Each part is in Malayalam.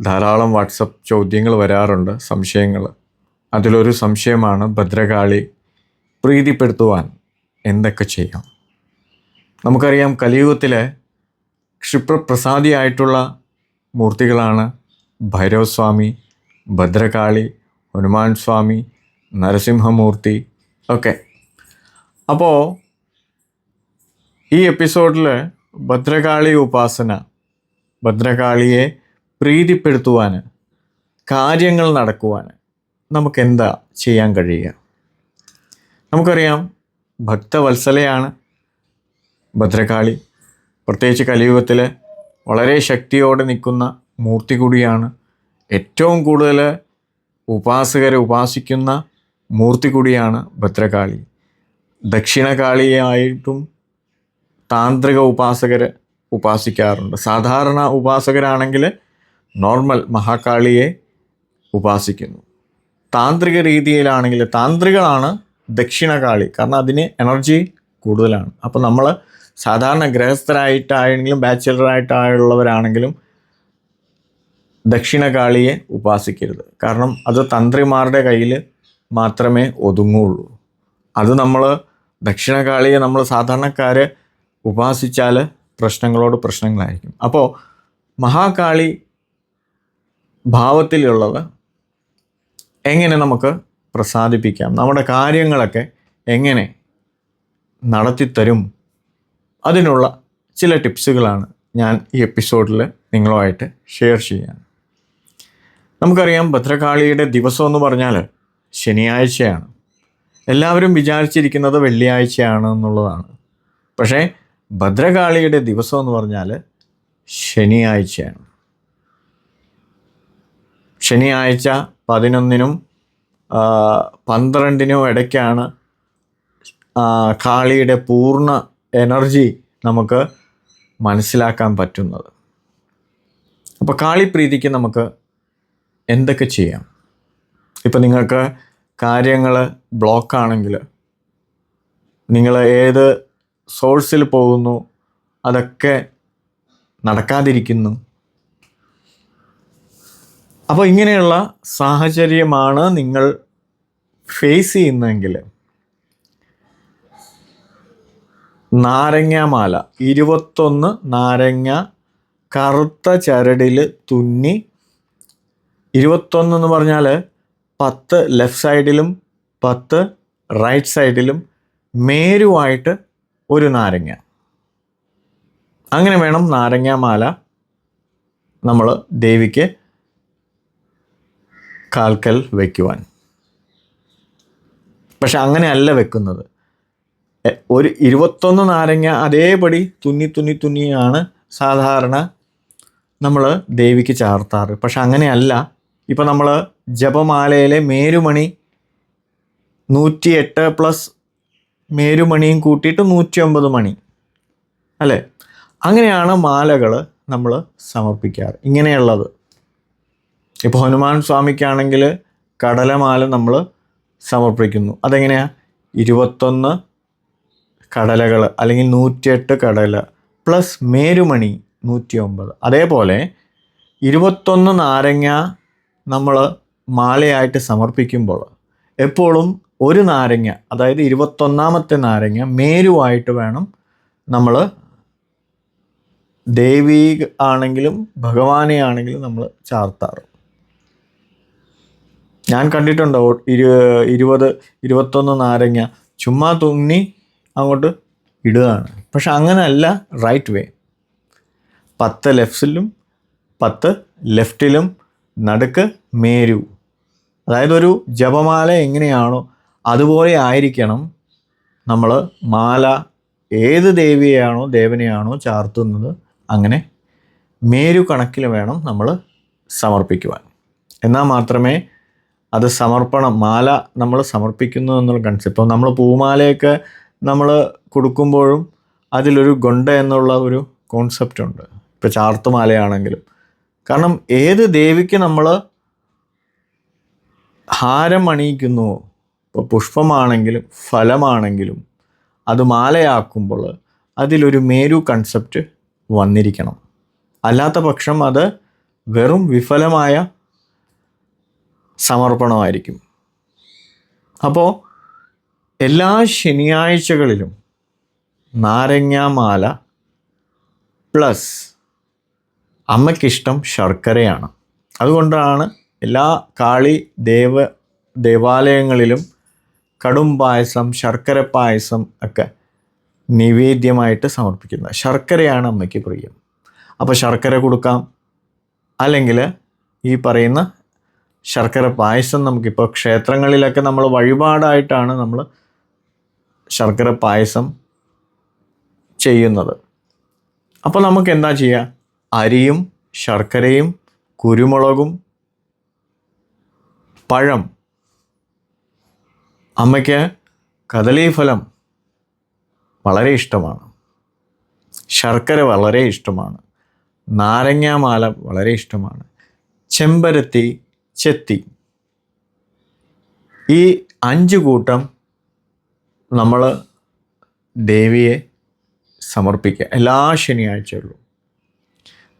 ധാരാളം വാട്സപ്പ് ചോദ്യങ്ങൾ വരാറുണ്ട് സംശയങ്ങൾ. അതിലൊരു സംശയമാണ് ഭദ്രകാളി പ്രീതിപ്പെടുത്തുവാൻ എന്തൊക്കെ ചെയ്യാം? നമുക്കറിയാം കലിയുഗത്തിലെ ക്ഷിപ്രപ്രസാദിയായിട്ടുള്ള മൂർത്തികളാണ് ഭൈരവസ്വാമി ഭദ്രകാളി ഹനുമാൻ സ്വാമി നരസിംഹമൂർത്തി ഒക്കെ. അപ്പോൾ ഈ എപ്പിസോഡിൽ ഭദ്രകാളി ഉപാസന ഭദ്രകാളിയെ പ്രീതിപ്പെടുത്തുവാൻ കാര്യങ്ങൾ നടക്കുവാൻ നമുക്ക് എന്താ ചെയ്യാൻ കഴിയുക? നമുക്കറിയാം ഭക്തവത്സലയാണ് ഭദ്രകാളി. പ്രത്യേകിച്ച് കലിയുഗത്തിൽ വളരെ ശക്തിയോടെ നിൽക്കുന്ന മൂർത്തി കൂടിയാണ് ഏറ്റവും കൂടുതൽ ഉപാസകരെ ഉപാസിക്കുന്ന മൂർത്തി കൂടിയാണ് ഭദ്രകാളി. ദക്ഷിണകാളിയായിട്ടും താന്ത്രിക ഉപാസകർ ഉപാസിക്കാറുണ്ട്. സാധാരണ ഉപാസകരാണെങ്കിൽ നോർമൽ മഹാകാളിയെ ഉപാസിക്കുന്നു. താന്ത്രിക രീതിയിലാണെങ്കിൽ താന്ത്രികളാണ് ദക്ഷിണകാളി. കാരണം അതിന് എനർജി കൂടുതലാണ്. അപ്പോൾ നമ്മൾ സാധാരണ ഗൃഹസ്ഥരായിട്ടായെങ്കിലും ബാച്ചിലറായിട്ടായുള്ളവരാണെങ്കിലും ദക്ഷിണകാളിയെ ഉപാസിക്കരുത്. കാരണം അത് തന്ത്രിമാരുടെ കയ്യിൽ മാത്രമേ ഒതുങ്ങുള്ളൂ. അത് നമ്മൾ ദക്ഷിണകാളിയെ നമ്മൾ സാധാരണക്കാർ ഉപാസിച്ചാൽ പ്രശ്നങ്ങളോട് പ്രശ്നങ്ങളായിരിക്കും. അപ്പോൾ മഹാകാളി ഭാവത്തിലുള്ളത് എങ്ങനെ നമുക്ക് പ്രസാദിപ്പിക്കാം? നമ്മുടെ കാര്യങ്ങളൊക്കെ എങ്ങനെ നടത്തിത്തരും? അതിനുള്ള ചില ടിപ്സുകളാണ് ഞാൻ ഈ എപ്പിസോഡിൽ നിങ്ങളുമായിട്ട് ഷെയർ ചെയ്യാൻ. നമുക്കറിയാം ഭദ്രകാളിയുടെ ദിവസം എന്ന് പറഞ്ഞാൽ ശനിയാഴ്ചയാണ്. എല്ലാവരും വിചാരിച്ചിരിക്കുന്നത് വെള്ളിയാഴ്ചയാണ് എന്നുള്ളതാണ്. പക്ഷേ ഭദ്രകാളിയുടെ ദിവസം എന്ന് പറഞ്ഞാൽ ശനിയാഴ്ചയാണ്. ശനിയാഴ്ച പതിനൊന്നിനും പന്ത്രണ്ടിനും ഇടയ്ക്കാണ് കാളിയുടെ പൂർണ എനർജി നമുക്ക് മനസ്സിലാക്കാൻ പറ്റുന്നത്. അപ്പോൾ കാളിപ്രീതിക്ക് നമുക്ക് എന്തൊക്കെ ചെയ്യാം? ഇപ്പം നിങ്ങൾക്ക് കാര്യങ്ങൾ ബ്ലോക്കാണെങ്കിൽ നിങ്ങൾ ഏത് സോഴ്സിൽ പോകുന്നു അതൊക്കെ നടക്കാതിരിക്കുന്നു അപ്പോൾ ഇങ്ങനെയുള്ള സാഹചര്യമാണ് നിങ്ങൾ ഫേസ് ചെയ്യുന്നതെങ്കിൽ. നാരങ്ങാമാല ഇരുപത്തൊന്ന് നാരങ്ങ കറുത്ത ചരടിൽ തുന്നി ഇരുപത്തൊന്ന് എന്ന് പറഞ്ഞാൽ പത്ത് ലെഫ്റ്റ് സൈഡിലും പത്ത് റൈറ്റ് സൈഡിലും മേരുവായിട്ട് ഒരു നാരങ്ങ. അങ്ങനെ വേണം നാരങ്ങാമാല നമ്മൾ ദേവിക്ക് കാൽക്കൽ വയ്ക്കുവാൻ പക്ഷെ അങ്ങനെയല്ല വെക്കുന്നത്. ഒരു ഇരുപത്തൊന്ന് നാരങ്ങ അതേപടി തുന്നി തുന്നി തുന്നിയാണ് സാധാരണ നമ്മൾ ദേവിക്ക് ചാർത്താറ്. പക്ഷെ അങ്ങനെയല്ല. ഇപ്പം നമ്മൾ ജപമാലയിലെ മേരുമണി നൂറ്റി എട്ട് പ്ലസ് മേരുമണിയും കൂട്ടിയിട്ട് നൂറ്റി ഒമ്പത് മണി. അല്ലേ? അങ്ങനെയാണ് മാലകൾ നമ്മൾ സമർപ്പിക്കാറ്. ഇങ്ങനെയുള്ളത്. ഇപ്പോൾ ഹനുമാൻ സ്വാമിക്കാണെങ്കിൽ കടലമാല നമ്മൾ സമർപ്പിക്കുന്നു. അതെങ്ങനെയാണ് ഇരുപത്തൊന്ന് കടലകൾ അല്ലെങ്കിൽ നൂറ്റിയെട്ട് കടല പ്ലസ് മേരുമണി നൂറ്റി ഒമ്പത് അതേപോലെ ഇരുപത്തൊന്ന് നാരങ്ങ നമ്മൾ മാലയായിട്ട് സമർപ്പിക്കുമ്പോൾ എപ്പോഴും ഒരു നാരങ്ങ അതായത് ഇരുപത്തൊന്നാമത്തെ നാരങ്ങ മേരുവായിട്ട് വേണം നമ്മൾ ദേവി ആണെങ്കിലും ഭഗവാനെ ആണെങ്കിലും നമ്മൾ ചാർത്താറ്. ഞാൻ കണ്ടിട്ടുണ്ട് ഇരു ഇരുപത് ഇരുപത്തൊന്ന് നാരങ്ങ. ചുമ്മാ തുന്നി അങ്ങോട്ട് ഇടുകയാണ്. പക്ഷെ അങ്ങനെയല്ല റൈറ്റ് വേ പത്ത് ലെഫ്റ്റിലും പത്ത് ലെഫ്റ്റിലും നടുക്ക് മേരു. അതായത് ഒരു ജപമാല എങ്ങനെയാണോ അതുപോലെ ആയിരിക്കണം നമ്മൾ മാല ഏത് ദേവിയെയാണോ ദേവനെയാണോ ചാർത്തുന്നത് അങ്ങനെ മേരു കണക്കിൽ വേണം നമ്മൾ സമർപ്പിക്കുവാൻ. എന്നാൽ മാത്രമേ അത് സമർപ്പണം മാല നമ്മൾ സമർപ്പിക്കുന്നു എന്നുള്ള കൺസെപ്റ്റ് ഇപ്പോൾ നമ്മൾ പൂമാലയൊക്കെ നമ്മൾ കൊടുക്കുമ്പോഴും അതിലൊരു ഗൊണ്ട എന്നുള്ള ഒരു കോൺസെപ്റ്റ് ഉണ്ട്. ഇപ്പോൾ ചാർത്തുമാലയാണെങ്കിലും കാരണം ഏത് ദേവിക്ക് നമ്മൾ ഹാരം അണിയിക്കുന്നു ഇപ്പോൾ പുഷ്പമാണെങ്കിലും ഫലമാണെങ്കിലും അത് മാലയാക്കുമ്പോൾ അതിലൊരു മേരു കൺസെപ്റ്റ് വന്നിരിക്കണം. അല്ലാത്ത പക്ഷം അത് വെറും വിഫലമായ സമർപ്പണമായിരിക്കും. അപ്പോൾ എല്ലാ ശനിയാഴ്ചകളിലും നാരങ്ങാമാല പ്ലസ് അമ്മയ്ക്കിഷ്ടം ശർക്കരയാണ്. അതുകൊണ്ടാണ് എല്ലാ കാളി ദേവ ദേവാലയങ്ങളിലും കടും പായസം ശർക്കര പായസം ഒക്കെ നിവേദ്യമായിട്ട് സമർപ്പിക്കുന്നത്. ശർക്കരയാണ് അമ്മയ്ക്ക് പ്രിയം. അപ്പോൾ ശർക്കര കൊടുക്കാം. അല്ലെങ്കിൽ ഈ പറയുന്ന ശർക്കര പായസം നമുക്കിപ്പോൾ ക്ഷേത്രങ്ങളിലൊക്കെ നമ്മൾ വഴിപാടായിട്ടാണ് നമ്മൾ ശർക്കര പായസം ചെയ്യുന്നത്. അപ്പോൾ നമുക്ക് എന്താ ചെയ്യുക അരിയും ശർക്കരയും കുരുമുളകും പഴം അമ്മയ്ക്ക് കദളീഫലം വളരെ ഇഷ്ടമാണ്. ശർക്കര വളരെ ഇഷ്ടമാണ്. നാരങ്ങാമാല വളരെ ഇഷ്ടമാണ്. ചെമ്പരത്തി ചെത്തി. ഈ അഞ്ച് കൂട്ടം നമ്മൾ ദേവിയെ സമർപ്പിക്കുക എല്ലാ ശനിയാഴ്ചകളിലും.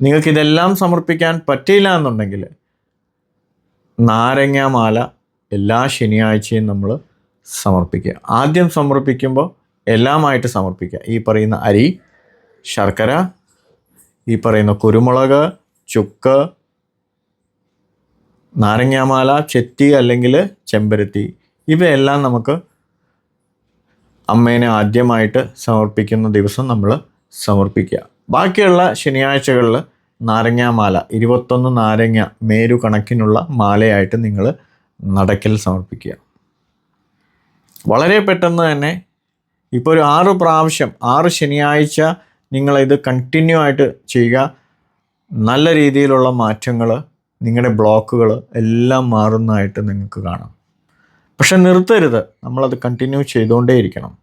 നിങ്ങൾക്കിതെല്ലാം സമർപ്പിക്കാൻ പറ്റിയില്ല എന്നുണ്ടെങ്കിൽ നാരങ്ങാമാല എല്ലാ ശനിയാഴ്ചയും നമ്മൾ സമർപ്പിക്കുക ആദ്യം സമർപ്പിക്കുമ്പോൾ എല്ലാമായിട്ട് സമർപ്പിക്കുക ഈ പറയുന്ന അരി ശർക്കര ഈ പറയുന്ന കുരുമുളക് ചുക്ക് നാരങ്ങാമാല ചെത്തി അല്ലെങ്കിൽ ചെമ്പരത്തി. ഇവയെല്ലാം നമുക്ക് അമ്മേനെ ആദ്യമായിട്ട് സമർപ്പിക്കുന്ന ദിവസം നമ്മൾ സമർപ്പിക്കുക. ബാക്കിയുള്ള ശനിയാഴ്ചകളിൽ നാരങ്ങാമാല ഇരുപത്തൊന്ന് നാരങ്ങ മേരു കണക്കിനുള്ള മാലയായിട്ട് നിങ്ങൾ നടക്കൽ സമർപ്പിക്കുക. വളരെ പെട്ടെന്ന് തന്നെ ഇപ്പോൾ ഒരു ആറ് പ്രാവശ്യം ആറ് ശനിയാഴ്ച നിങ്ങളിത് കണ്ടിന്യൂ ആയിട്ട് ചെയ്യുക. നല്ല രീതിയിലുള്ള മാറ്റങ്ങൾ നിങ്ങളുടെ ബ്ലോക്കുകൾ എല്ലാം മാറുന്നതായിട്ട് നിങ്ങൾക്ക് കാണാം. പക്ഷെ നിർത്തരുത്. നമ്മളത് കണ്ടിന്യൂ ചെയ്തുകൊണ്ടേയിരിക്കണം.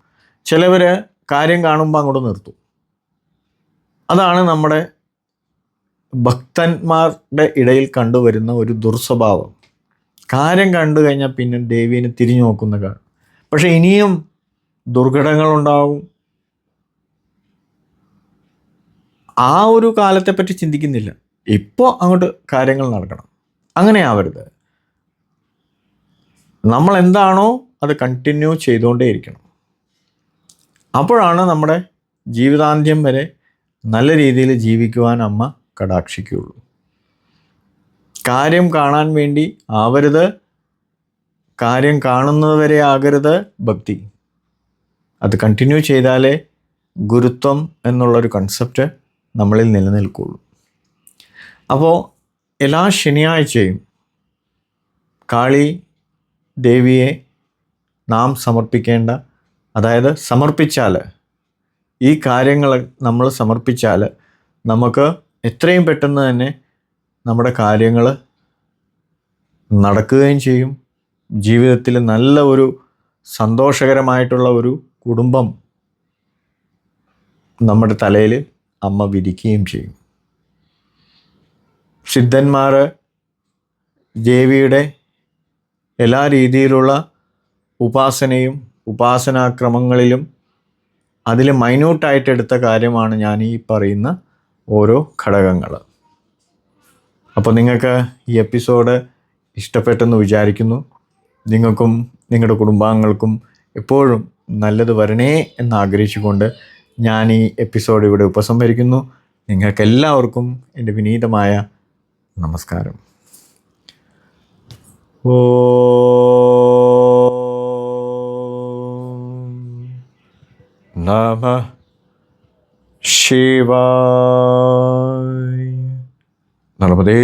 ചിലവർ കാര്യം കാണുമ്പോൾ അങ്ങോട്ട് നിർത്തും. അതാണ് നമ്മുടെ ഭക്തന്മാരുടെ ഇടയിൽ കണ്ടുവരുന്ന ഒരു ദുർസ്വഭാവം. കാര്യം കണ്ടു കഴിഞ്ഞാൽ പിന്നെ ദേവീനെ തിരിഞ്ഞു നോക്കുന്ന കാണും പക്ഷെ ഇനിയും ദുർഘടങ്ങളുണ്ടാവും ആ ഒരു കാലത്തെപ്പറ്റി ചിന്തിക്കുന്നില്ല. ഇപ്പോൾ അങ്ങോട്ട് കാര്യങ്ങൾ നടക്കണം. അങ്ങനെ ആവരുത്. നമ്മൾ എന്താണോ അത് കണ്ടിന്യൂ ചെയ്തുകൊണ്ടേയിരിക്കണം അപ്പോഴാണ് നമ്മുടെ ജീവിതാന്ത്യം വരെ നല്ല രീതിയിൽ ജീവിക്കുവാൻ അമ്മ കടാക്ഷിക്കുകയുള്ളൂ. കാര്യം കാണാൻ വേണ്ടി ആവരുത്. കാര്യം കാണുന്നതുവരെ ആകരുത് ഭക്തി. അത് കണ്ടിന്യൂ ചെയ്താലേ ഗുരുത്വം എന്നുള്ളൊരു കൺസെപ്റ്റ് നമ്മളിൽ നിലനിൽക്കുകയുള്ളൂ. അപ്പോൾ എല്ലാ ശനിയാഴ്ചയും കാളി ദേവിയെ നാം സമർപ്പിക്കേണ്ട അതായത് സമർപ്പിച്ചാൽ ഈ കാര്യങ്ങൾ നമ്മൾ സമർപ്പിച്ചാൽ നമുക്ക് എത്രയും പെട്ടെന്ന് തന്നെ നമ്മുടെ കാര്യങ്ങൾ നടക്കുകയും ചെയ്യും. ജീവിതത്തിൽ നല്ല ഒരു സന്തോഷകരമായിട്ടുള്ള ഒരു കുടുംബം നമ്മുടെ തലയിൽ അമ്മ വിരിക്കുകയും ചെയ്യും. സിദ്ധന്മാർ ദേവിയുടെ എല്ലാ രീതിയിലുള്ള ഉപാസനയും ഉപാസനാക്രമങ്ങളിലും അതിൽ മൈന്യൂട്ടായിട്ട് എടുത്ത കാര്യമാണ് ഞാൻ ഈ പറയുന്ന ഓരോ ഘടകങ്ങൾ അപ്പോൾ നിങ്ങൾക്ക് ഈ എപ്പിസോഡ് ഇഷ്ടപ്പെട്ടെന്ന് വിചാരിക്കുന്നു. നിങ്ങൾക്കും നിങ്ങളുടെ കുടുംബാംഗങ്ങൾക്കും എപ്പോഴും നല്ലത് വരണേ എന്ന് ആഗ്രഹിച്ചുകൊണ്ട് ഞാൻ ഈ എപ്പിസോഡ് ഇവിടെ ഉപസംഹരിക്കുന്നു. നിങ്ങൾക്കെല്ലാവർക്കും എന്റെ വിനീതമായ നമസ്കാരം. ഓ നമ ശിവായ. നർമ്മദേ